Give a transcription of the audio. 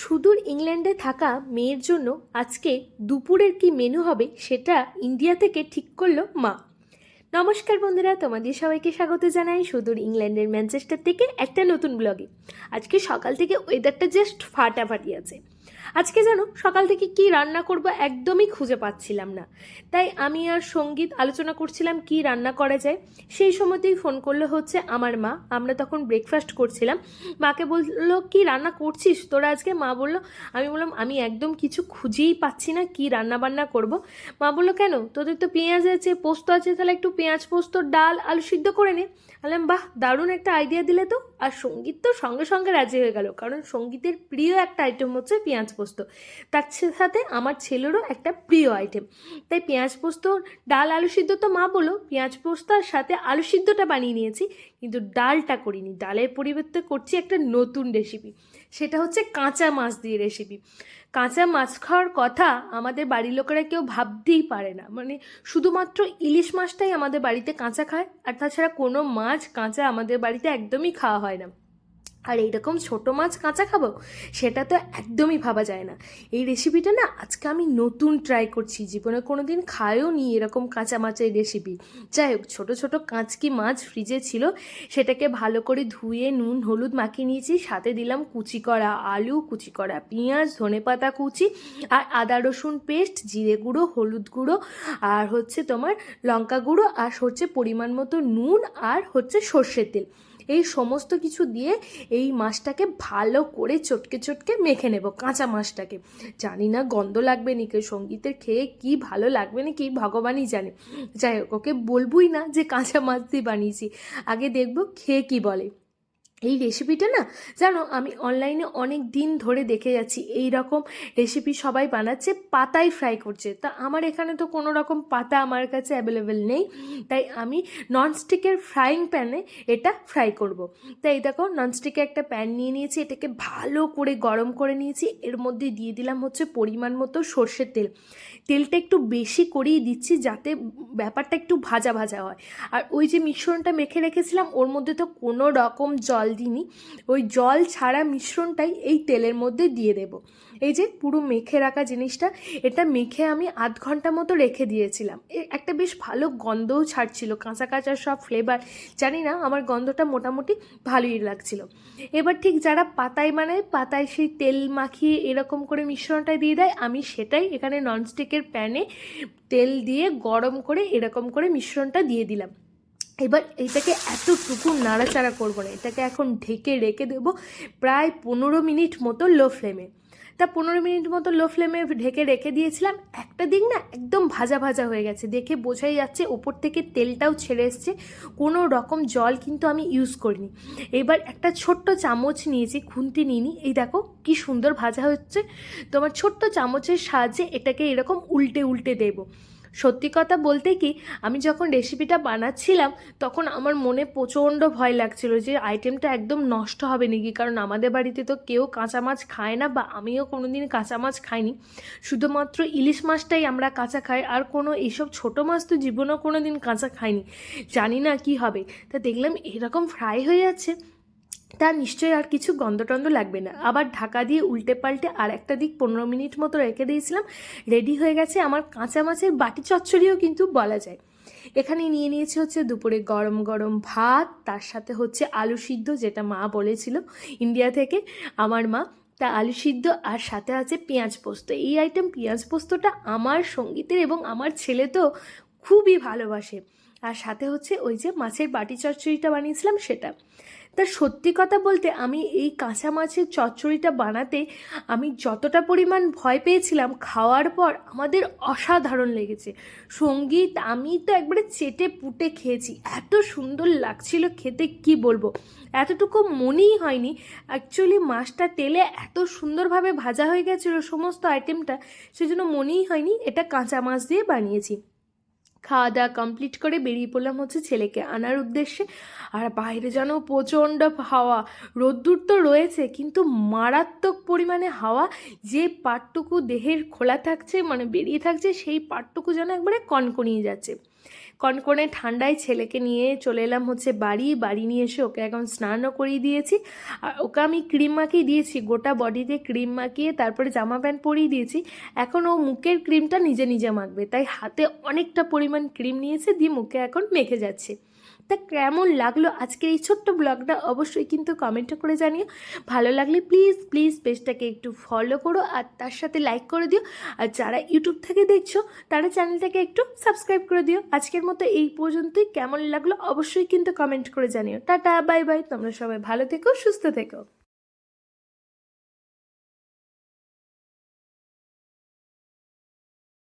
সুদূর ইংল্যান্ডে থাকা মেয়ের জন্য আজকে দুপুরের কি মেনু হবে সেটা ইন্ডিয়া থেকে ঠিক করল মা। নমস্কার বন্ধুরা, তোমাদের সবাইকে স্বাগত জানাই সুদূর ইংল্যান্ডের ম্যানচেস্টার থেকে একটা নতুন ব্লগে আজকে সকাল থেকে ওয়েদারটা জাস্ট ফাটাফাটি আছে। আজকে জানো সকাল থেকে কি রান্না করব একদমই খুঁজে পাচ্ছিলাম না। তাই আমি আর সংগীত আলোচনা করছিলাম কি রান্না করা যায়। সেই সময়তেই ফোন করল হচ্ছে আমার মা। আমরা তখন ব্রেকফাস্ট করছিলাম। মাকে বলল, কি রান্না করছিস? তোরা আজকে? মা বলল, আমি বললাম, আমি একদম কিছু খুঁজেই পাচ্ছি না কি রান্না বান্না করব। মা বলল, কেন? তোদের তো পেঁয়াজ আছে, পোস্ত আছে, তাহলে একটু পেঁয়াজ, পোস্ত, ডাল, আলু সিদ্ধ করে নে। বললাম, বাহ, দারুণ একটা আইডিয়া দিলে তো। আর সংগীত তো সঙ্গে সঙ্গে রাজি হয়ে গেল, কারণ সঙ্গীতের প্রিয় একটা আইটেম হচ্ছে পেঁয়াজ পোস্ত। তার সাথে আমার ছেলেরও একটা প্রিয় আইটেম তাই পেঁয়াজ পোস্ত, ডাল, আলু সিদ্ধ তো মা বলো, পেঁয়াজ পোস্তার সাথে আলু সিদ্ধটা বানিয়ে নিয়েছি, কিন্তু ডালটা করিনি। ডালের পরিবর্তে করছি একটা নতুন রেসিপি সেটা হচ্ছে কাঁচা মাছ দিয়ে রেসিপি কাঁচা মাছ খাওয়ার কথা আমাদের বাড়ির লোকেরা কেউ ভাবতেই পারে না। মানে শুধুমাত্র ইলিশ মাছটাই আমাদের বাড়িতে কাঁচা খায়, আর তাছাড়া কোনো মাছ কাঁচা আমাদের বাড়িতে একদমই খাওয়া হয় না। আর এইরকম ছোটো মাছ কাঁচা খাব, সেটা তো একদমই ভাবা যায় না। এই রেসিপিটা না আজকে আমি নতুন ট্রাই করছি, জীবনে কোনো দিন খায়ও নি এরকম কাঁচা মাছের রেসিপি যাই হোক, ছোটো ছোটো কাঁচকি মাছ ফ্রিজে ছিল, সেটাকে ভালো করে ধুয়ে, নুন, হলুদ মাখিয়ে নিয়েছি, সাথে দিলাম কুচি করা আলু, কুচি করা পেঁয়াজ, ধনেপাতা কুচি, আর আদা রসুন পেস্ট জিরে গুঁড়ো, হলুদ গুঁড়ো, আর হচ্ছে তোমার লঙ্কা গুঁড়ো, আর হচ্ছে পরিমাণ মতো নুন, আর হচ্ছে সর্ষের তেল। এই সমস্ত কিছু দিয়ে এই মাছটাকে ভালো করে চটকে চটকে মেখে নেব, কাঁচা মাছটাকে। জানি না গন্ধ লাগবে নাকি সঙ্গীতের খেয়ে কি ভালো লাগবে নাকি ভগবানই জানে। যাই হোক, ওকে বলবই না যে কাঁচা মাছ দিয়ে বানিয়েছি। আগে দেখব খেয়ে কি বলে। এই রেসিপিটা না, জানো, আমি অনলাইনে অনেক দিন ধরে দেখে যাচ্ছি এই রকম রেসিপি সবাই বানাচ্ছে, পাতায় ফ্রাই করছে। তা আমার এখানে তো কোনো রকম পাতা আমার কাছে অ্যাভেলেবেল নেই, তাই আমি ননস্টিকের ফ্রাইং প্যানে এটা ফ্রাই করব। তাই দেখো ননস্টিকে একটা প্যান নিয়ে নিয়েছি, এটাকে ভালো করে গরম করে নিয়েছি, এর মধ্যে দিয়ে দিলাম হচ্ছে পরিমাণ মতো সর্ষের তেল। তেলটা একটু বেশি করেই দিচ্ছি, যাতে ব্যাপারটা একটু ভাজা ভাজা হয়। আর ওই যে মিশ্রণটা মেখে রেখেছিলাম, ওর মধ্যে তো কোনো রকম জল দিইনি, ওই জল ছাড়া মিশ্রণটাই এই তেলের মধ্যে দিয়ে দেব। এই যে পুরো মেখে রাখা জিনিসটা, এটা মেখে আমি আধ ঘণ্টা মতো রেখে দিয়েছিলাম। একটা বেশ ভালো গন্ধও ছাড়ছিল, কাঁচা কাঁচা সব ফ্লেভার জানি না, আমার গন্ধটা মোটামুটি ভালোই লাগছিল। এবার ঠিক যারা পাতায় বানায় পাতায় সেই তেল মাখিয়ে এরকম করে মিশ্রণটা দিয়ে দেয়, আমি সেটাই এখানে ননস্টিকের প্যানে তেল দিয়ে গরম করে এরকম করে মিশ্রণটা দিয়ে দিলাম। এবার এটাকে এতটুকু নাড়াচাড়া করব না, এটাকে এখন ঢেকে রেখে দেবো প্রায় পনেরো মিনিট মতো লো ফ্লেমে। তা পনেরো মিনিট মতো লো ফ্লেমে ঢেকে রেখে দিয়েছিলাম, একটা দিক না একদম ভাজা ভাজা হয়ে গেছে, দেখে বোঝাই যাচ্ছে ওপর থেকে তেলটাও ছেড়ে এসছে, কোনো রকম জল কিন্তু আমি ইউজ করিনি। এবার একটা ছোট্ট চামচ নিয়েছি, খুন্তি নিইনি, এই দেখো কি সুন্দর ভাজা হচ্ছে, তোমার ছোট্ট চামচের সাহায্যে এটাকে এরকম উল্টে উল্টে দেবো। সত্যি কথা বলতে কি, আমি যখন রেসিপিটা বানাচ্ছিলাম, তখন আমার মনে প্রচণ্ড ভয় লাগছিল যে আইটেমটা একদম নষ্ট হবে নাকি? কারণ আমাদের বাড়িতে তো কেউ কাঁচা মাছ খায় না বা আমিও কোনো দিন কাঁচা মাছ খাইনি। শুধুমাত্র ইলিশ মাছটাই আমরা কাঁচা খাই, আর কোনো এইসব ছোটো মাছ তো জীবনেও কোনো দিন কাঁচা খাইনি। জানি না কি হবে। তা দেখলাম এরকম ফ্রাই হয়ে যাচ্ছে তা নিশ্চয়ই আর কিছু গন্ধ টন্ধ লাগবে না। আবার ঢাকা দিয়ে উল্টে পাল্টে আর একটা দিক পনেরো মিনিট মতো রেখে দিয়েছিলাম। রেডি হয়ে গেছে আমার কাঁচা মাছের বাটি চচ্চড়িও কিন্তু বলা যায়। এখানে নিয়ে নিয়েছি হচ্ছে দুপুরে গরম গরম ভাত, তার সাথে হচ্ছে আলু সিদ্ধ যেটা মা বলেছিল ইন্ডিয়া থেকে আমার মা। তা আলু সিদ্ধ আর সাথে আছে পেঁয়াজ পোস্ত। এই আইটেম পেঁয়াজ পোস্তটা আমার সঙ্গীতের এবং আমার ছেলে তো খুবই ভালোবাসে। আর সাথে হচ্ছে ওই যে মাছের বাটি চচ্চড়িটা বানিয়েছিলাম সেটা। তা সত্যি কথা বলতে আমি এই কাঁচা মাছের চচ্চড়িটা বানাতে আমি যতটা পরিমাণ ভয় পেয়েছিলাম, খাওয়ার পর আমাদের অসাধারণ লেগেছে। সংগীত আমি তো একবারে চেটে পুটে খেয়েছি। এত সুন্দর লাগছিল খেতে, কি বলব? এতটুকু মনেই হয়নি। অ্যাকচুয়ালি মাছটা তেলে এত সুন্দরভাবে ভাজা হয়ে গেছিল, সমস্ত আইটেমটা সেজন্য মনেই হয়নি এটা কাঁচা মাছ দিয়ে বানিয়েছি। খাওয়া দাওয়া কমপ্লিট করে বেরিয়ে পড়লাম হচ্ছে ছেলেকে আনার উদ্দেশ্যে। আর বাইরে যেন প্রচণ্ড হাওয়া, রোদ্দুর তো রয়েছে, কিন্তু মারাত্মক পরিমাণে হাওয়া, যে পাটটুকু দেহের খোলা থাকছে মানে বেরিয়ে থাকছে, সেই পাটটুকু যেন একবারে কনকনিয়ে যাচ্ছে। কনকনে ঠান্ডায় ছেলেকে নিয়ে চলে এলাম হচ্ছে বাড়ি। বাড়ি নিয়ে এসে ওকে এখন স্নানও করিয়ে দিয়েছি। আর ওকে আমি ক্রিম মাখিয়ে দিয়েছি, গোটা বডিতে ক্রিম মাখিয়ে তারপরে জামা প্যান্ট পরিয়ে দিয়েছি। এখন ও মুখের ক্রিমটা নিজে নিজে মাখবে, তাই হাতে অনেকটা পরিমাণ ক্রিম নিয়েছে, দিয়ে মুখে এখন মেখে যাচ্ছে। তা কেমন লাগল আজকের এই ছোট্ট ব্লগটা অবশ্যই কিন্তু কমেন্টে করে জানিও। ভালো লাগলে প্লিজ প্লিজ পেজটাকে একটু ফলো করো আর তার সাথে লাইক করে দিও। আর যারা ইউটিউব থেকে দেখছ, তারা চ্যানেলটাকে একটু সাবস্ক্রাইব করে দিও। আজকের মতো এই পর্যন্তই। কেমন লাগল অবশ্যই কিন্তু কমেন্ট করে জানিও। টাটা বাই বাই তোমরা সবাই ভালো থেকো, সুস্থ থেকো।